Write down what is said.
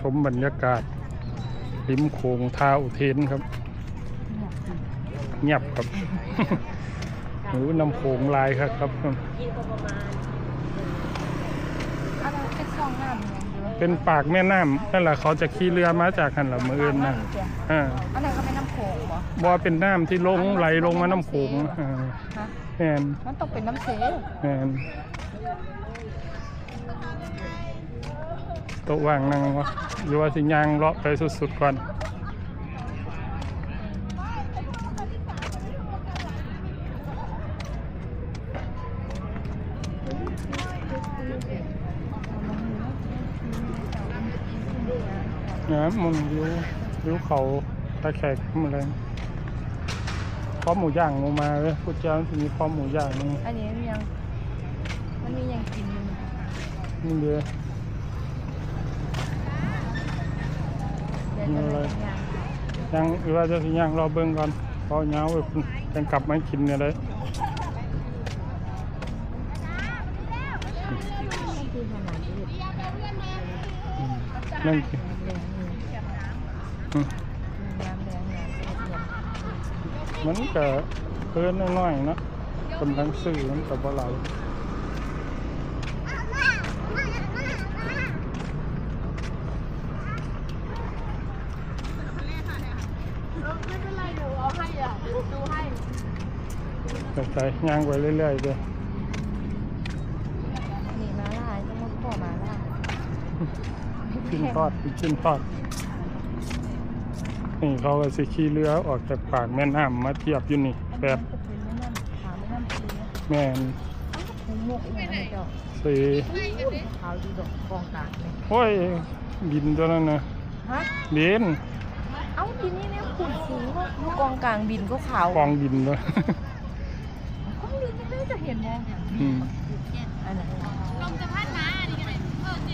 ชมบรรยากาศริมโขงทาอุเทนครับ เงียบครับหนูนำโขงลายครับครับกินก็ประมาณอันนั้นเป็นซองน้ำเนี่ยหรือว่าเป็นปากแม่น้ำนั่นแหละเขาจะขี่เรือมาจากหันละมืออื่นนะอ่าอันนั้นก็เป็นน้ำโขงเหรอบ่อเป็นน้ำที่ลงไหลลงมาน้ำโขงอ่าฮะแม่นมันต้องเป็นน้ำเสแม่น โต๊ะว่างนั่งวะอยู่ว่าสิยางเลาะไปสุดๆก่อนนะมันริ้วริ้วเขาตะแขกขึ้นมาเลยพร้อมหมูย่างลงมาเลยพุทธเจ้าจะมีพร้อมหมูย่างนี่อันนี้มันยัง มันมียังกินอยู่นี่เดียวเดี๋ยวจะเลยยังหรือว่าจะสิย่างรอเบิ่งก่อนพอเงาไปพุ่นจังกลับไมากินเนี่ยเลยนั่นสิแดงนี่อืมน้ำแดงน้ำเสียมันก็เพิ่อนน้อยๆนะคนทั้งซื้อมันก็บ่หลา ไม่เป็นไรเดี๋ยวเอาให้อะดูให้แต่ใจย่างไปเรื่อยๆเด้อนี่มาล่าต้องมาขอมาล่ากินทอดกินทอดนี่เขาก็สิขี่เรือออกจากปากแม่น้ำมาเทียบอยู่นี่แบบเป็นแม่น้ำขาวแม่น้ำซีแม่นคงมุกอีกนะเจ้าสีขาวดีดอกกองกลางเลยโอ้ยบินตัวนั้นนะฮะบิน เอ้าทีนี้เนี่ คุณซื้อวกองกลางบินก็ขาวกองบินด้วย กองบินก็น่าจะเห็นไงอืม อันไหนลมจะพัดมาอันนี้กัเลยเออจ